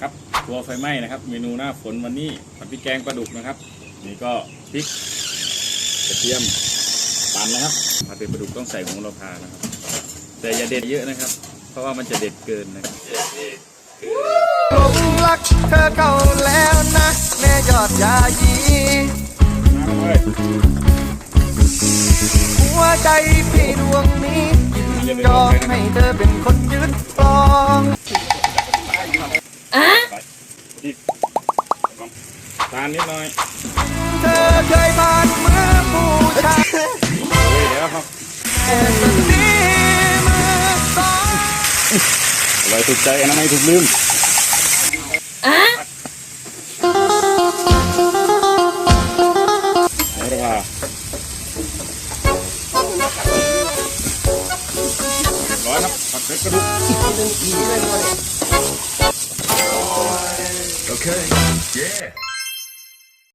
ครับครัวไฟไหม้นะครับ เมนูหน้าฝนวันนี้ผัดพริกแกงปลาดุกนะครับ นี่ก็พริกกระเทียมตามนะครับผัดเป็นปลาดุกต้องใส่หัวเราพานะครับ แต่อย่าเด็ดเยอะนะครับ เพราะว่ามันจะเด็ดเกินนะครับหลงรักเธอเข้าแล้วนะแม่ยอดยายีมาเลยหัวใจพี่ดวงนี้ยินยอมให้เธอเป็นคนยึด ตาลนิดหน่อยเธอเคยผ่านมือผู้ชายโอ้ยเดี๋ยวครับแต่ตอนนี้มือสองอร่อยถูกใจอนามัยถูกลืมหัวเราพาร้อยครับผัดเผ็ดกระดูก Okay. Yeah.